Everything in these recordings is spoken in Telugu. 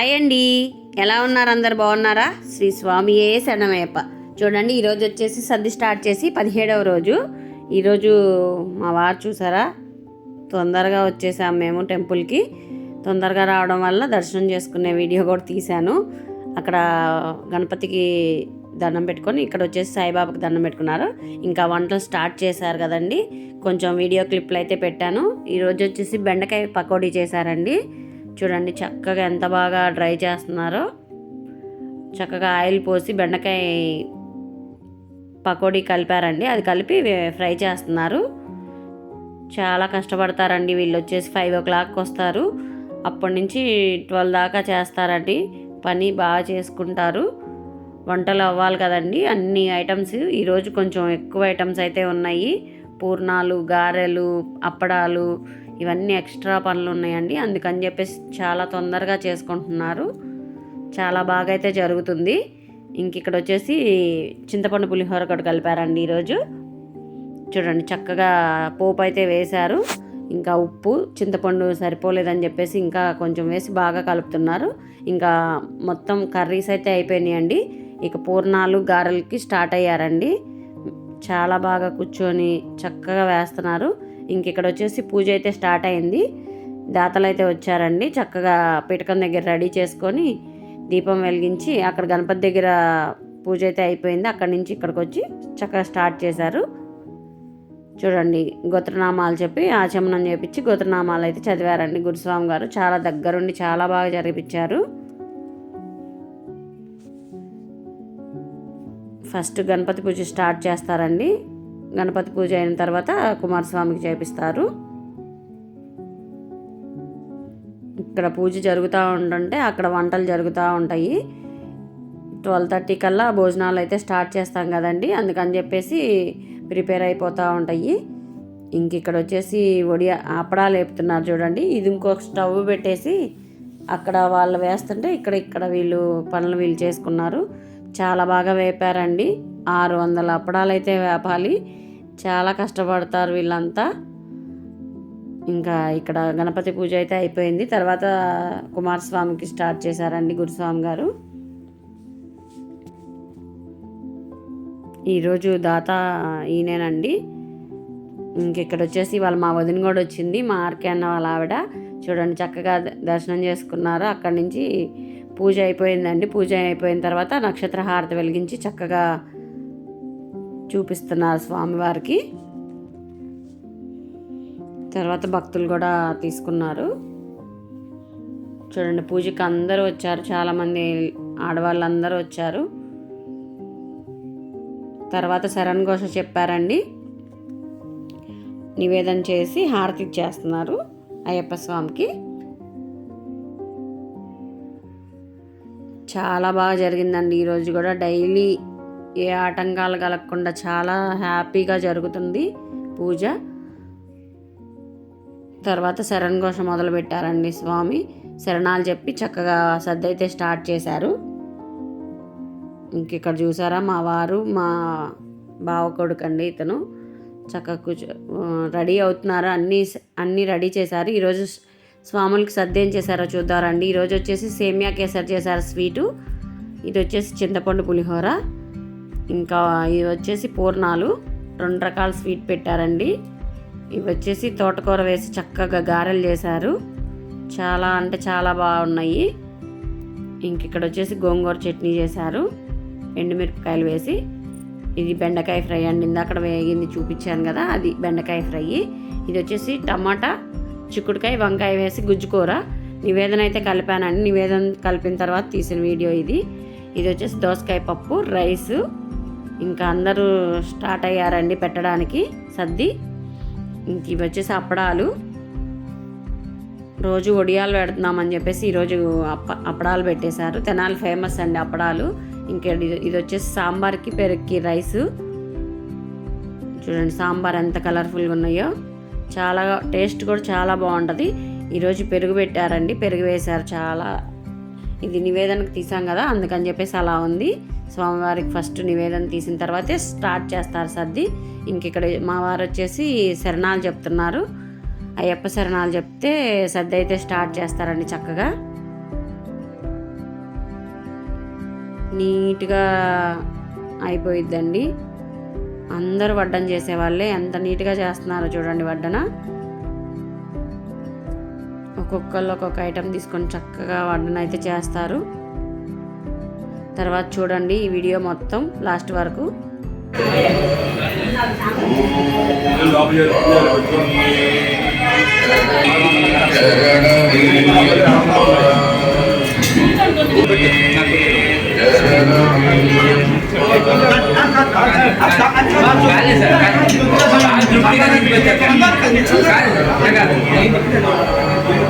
హాయ్ అండి. ఎలా ఉన్నారు అందరు? బాగున్నారా? శ్రీ స్వామియే శరణమయ్యప్ప. చూడండి ఈరోజు వచ్చేసి సర్ది స్టార్ట్ చేసి పదిహేడవ రోజు. ఈరోజు మా వారు చూసారా? తొందరగా వచ్చేసాం మేము టెంపుల్కి తొందరగా రావడం వల్ల దర్శనం చేసుకునే వీడియో కూడా తీశాను. అక్కడ గణపతికి దండం పెట్టుకొని ఇక్కడ వచ్చేసి సాయిబాబాకి దండం పెట్టుకున్నారు. ఇంకా వంటలు స్టార్ట్ చేశారు కదండి. కొంచెం వీడియో క్లిప్లు అయితే పెట్టాను. ఈరోజు వచ్చేసి బెండకాయ పకోడీ చేశారండి. చూడండి చక్కగా ఎంత బాగా డ్రై చేస్తున్నారో. చక్కగా ఆయిల్ పోసి బెండకాయ పకోడీ కలిపారండి. అది కలిపి ఫ్రై చేస్తున్నారు. చాలా కష్టపడతారండి వీళ్ళు వచ్చేసి ఫైవ్ ఓ క్లాక్కి వస్తారు. అప్పటి నుంచి ట్వెల్వ్ దాకా చేస్తారండి. పని బాగా చేసుకుంటారు. వంటలు అవ్వాలి కదండి. అన్ని ఐటమ్స్ ఈరోజు కొంచెం ఎక్కువ ఐటమ్స్ అయితే ఉన్నాయి. పూర్ణాలు గారెలు అప్పడాలు ఇవన్నీ ఎక్స్ట్రా పనులు ఉన్నాయండి. అందుకని చెప్పేసి చాలా తొందరగా చేసుకుంటున్నారు. చాలా బాగా అయితే జరుగుతుంది. ఇంక ఇక్కడ వచ్చేసి చింతపండు పులిహోర ఒకటి కలిపారండి ఈరోజు. చూడండి చక్కగా పోపు అయితే వేశారు. ఇంకా ఉప్పు చింతపండు సరిపోలేదని చెప్పేసి ఇంకా కొంచెం వేసి బాగా కలుపుతున్నారు. ఇంకా మొత్తం కర్రీస్ అయితే అయిపోయినాయండి. ఇక పూర్ణాలు గారెలకి స్టార్ట్ అయ్యారండి. చాలా బాగా కూర్చొని చక్కగా వేస్తున్నారు. ఇంక ఇక్కడ వచ్చేసి పూజ అయితే స్టార్ట్ అయింది. దాతలు అయితే వచ్చారండి. చక్కగా పిటకం దగ్గర రెడీ చేసుకొని దీపం వెలిగించి అక్కడ గణపతి దగ్గర పూజ అయితే అయిపోయింది. అక్కడి నుంచి ఇక్కడికి వచ్చి చక్కగా స్టార్ట్ చేశారు. చూడండి గోత్రనామాలు చెప్పి ఆచమనం చేపించి గోత్రనామాలు అయితే చదివారండి గురుస్వామి గారు. చాలా దగ్గరుండి చాలా బాగా జరిపించారు. ఫస్ట్ గణపతి పూజ స్టార్ట్ చేస్తారండి. గణపతి పూజ అయిన తర్వాత కుమారస్వామికి చేపిస్తారు. ఇక్కడ పూజ జరుగుతూ ఉంటుంటే అక్కడ వంటలు జరుగుతూ ఉంటాయి. ట్వెల్వ్ థర్టీ కల్లా భోజనాలు అయితే స్టార్ట్ చేస్తాం కదండి. అందుకని చెప్పేసి ప్రిపేర్ అయిపోతూ ఉంటాయి. ఇంక ఇక్కడ వచ్చేసి ఒడియా అప్పడాలు వేపుతున్నారు చూడండి. ఇది ఇంకొక స్టవ్ పెట్టేసి అక్కడ వాళ్ళు వేస్తుంటే ఇక్కడ ఇక్కడ వీళ్ళు పనులు వీళ్ళు చేసుకున్నారు. చాలా బాగా వేపారండి. ఆరు వందల అప్పడాలు అయితే వేపాలి. చాలా కష్టపడతారు వీళ్ళంతా. ఇంకా ఇక్కడ గణపతి పూజ అయితే అయిపోయింది. తర్వాత కుమారస్వామికి స్టార్ట్ చేశారండి గురుస్వామి గారు. ఈరోజు దాత ఈయనేనండి. ఇంకెక్కడ వచ్చేసి వాళ్ళ మా వదిన కూడా వచ్చింది. మా ఆర్కే అన్న వాళ్ళ ఆవిడ. చూడండి చక్కగా ద- దర్శనం చేసుకున్నారు. అక్కడి నుంచి పూజ అయిపోయిందండి. పూజ అయిపోయిన తర్వాత నక్షత్ర హారతి వెలిగించి చక్కగా చూపిస్తున్నారు స్వామివారికి. తర్వాత భక్తులు కూడా తీసుకున్నారు. చూడండి పూజకి అందరూ వచ్చారు. చాలామంది ఆడవాళ్ళందరూ వచ్చారు. తర్వాత శరణ్ ఘోష చెప్పారండి నివేదన చేసి హారతి ఇచ్చేస్తున్నారు అయ్యప్ప స్వామికి. చాలా బాగా జరిగిందండి. ఈరోజు కూడా డైలీ ఏ ఆటంకాలు కలగకుండా చాలా హ్యాపీగా జరుగుతుంది పూజ. తర్వాత శరణ్ ఘోష మొదలు పెట్టారండి స్వామి. శరణాలు చెప్పి చక్కగా సర్ది అయితే స్టార్ట్ చేశారు. ఇంకిక్కడ చూసారా మా వారు మా బావ కొడుకండి ఇతను. చక్కగా కూర్చో రెడీ అవుతున్నారు. అన్నీ అన్నీ రెడీ చేశారు. ఈరోజు స్వాములకి సర్ది ఏం చేశారో చూద్దారండి ఈరోజు వచ్చేసి సేమియా కేసరి చేశారు స్వీటు. ఇది వచ్చేసి చింతపండు పులిహోర. ఇంకా ఇది వచ్చేసి పూర్ణాలు. రెండు రకాల స్వీట్ పెట్టారండి. ఇవి వచ్చేసి తోటకూర వేసి చక్కగా గారెలు చేశారు. చాలా అంటే చాలా బాగున్నాయి. ఇంక ఇక్కడ వచ్చేసి గోంగూర చట్నీ చేశారు. ఎండుమిరపకాయలు వేసి. ఇది బెండకాయ ఫ్రై అండి. ఇందాక వేగింది చూపించాను కదా అది బెండకాయ ఫ్రై. ఇది వచ్చేసి టమాటా చిక్కుడుకాయ వంకాయ వేసి గుజ్జుకూర. నివేదన అయితే కలిపానండి. నివేదన కలిపిన తర్వాత తీసిన వీడియో ఇది. ఇది వచ్చేసి దోసకాయ పప్పు రైసు ఇంకా అందరూ స్టార్ట్ అయ్యారండి పెట్టడానికి సర్ది ఇంక ఇవి వచ్చేసి అప్పడాలు. రోజు వడియాలు పెడుతున్నామని చెప్పేసి ఈరోజు అప్ప అప్పడాలు పెట్టేశారు. తెనాలి ఫేమస్ అండి అప్పడాలు. ఇంకా ఇది- ఇది వచ్చేసి సాంబార్కి పెరుగుకి రైస్. చూడండి సాంబార్ ఎంత కలర్ఫుల్గా ఉన్నాయో. చాలా టేస్ట్ కూడా చాలా బాగుంటుంది. ఈరోజు పెరుగు పెట్టారండి. పెరుగు వేశారు చాలా. ఇది నివేదనకు తీసాం కదా అందుకని చెప్పేసి అలా ఉంది. స్వామివారికి ఫస్ట్ నివేదన తీసిన తర్వాతే స్టార్ట్ చేస్తారు సర్ది. ఇంక ఇక్కడ మా వారు వచ్చేసి శరణాలు చెప్తున్నారు. అయ్యప్ప శరణాలు చెప్తే సర్ది అయితే స్టార్ట్ చేస్తారండి చక్కగా. నీట్గా అయిపోయిద్దండి. అందరూ వడ్డన చేసేవాళ్ళే ఎంత నీట్గా చేస్తున్నారో చూడండి వడ్డన. ఒక్కొక్కళ్ళు ఒక్కొక్క ఐటెం తీసుకొని చక్కగా వడ్డన అయితే చేస్తారు. తర్వాత చూడండి ఈ వీడియో మొత్తం లాస్ట్ వరకు.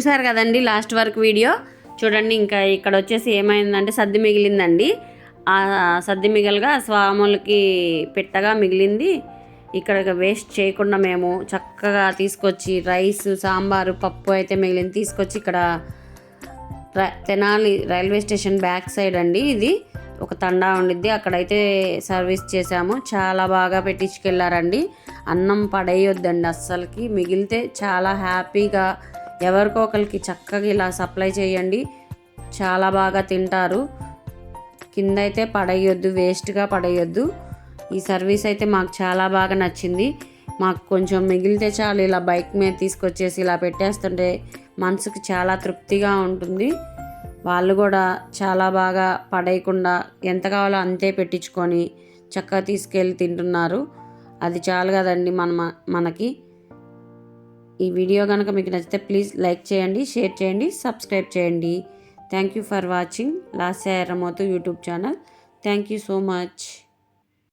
చూసారు కదండి లాస్ట్ వరకు వీడియో. చూడండి ఇంకా ఇక్కడ వచ్చేసి ఏమైందంటే సర్ది మిగిలిందండి. ఆ సర్ది మిగలగా స్వాములకి పెట్టగా మిగిలింది. ఇక్కడ వేస్ట్ చేయకుండా మేము చక్కగా తీసుకొచ్చి రైస్ సాంబారు పప్పు అయితే మిగిలింది. తీసుకొచ్చి ఇక్కడ Tenali railway station back side అండి ఇది. ఒక తండా ఉండిద్ది. అక్కడైతే సర్వీస్ చేసాము చాలా బాగా పెట్టించుకెళ్ళారండి. అన్నం పడేయొద్దండి అస్సలకి. మిగిలితే చాలా హ్యాపీగా ఎవరికో ఒకరికి చక్కగా ఇలా సప్లై చేయండి. చాలా బాగా తింటారు. కింద అయితే పడేయొద్దు వేస్ట్గా పడేయొద్దు. ఈ సర్వీస్ అయితే మాకు చాలా బాగా నచ్చింది. మాకు కొంచెం మిగిలితే చాలు ఇలా బైక్ మీద తీసుకొచ్చేసి ఇలా పెట్టేస్తుంటే మనసుకు చాలా తృప్తిగా ఉంటుంది. వాళ్ళు కూడా చాలా బాగా పడేయకుండా ఎంత కావాలో అంతే పెట్టించుకొని చక్కగా తీసుకెళ్ళి తింటున్నారు. అది చాలు కదండి మన మనకి. ఈ వీడియో కనుక మీకు నచ్చితే ప్లీజ్ లైక్ చేయండి షేర్ చేయండి సబ్స్క్రైబ్ చేయండి. Thank you for watching Lasya Erramothu YouTube channel. Thank you so much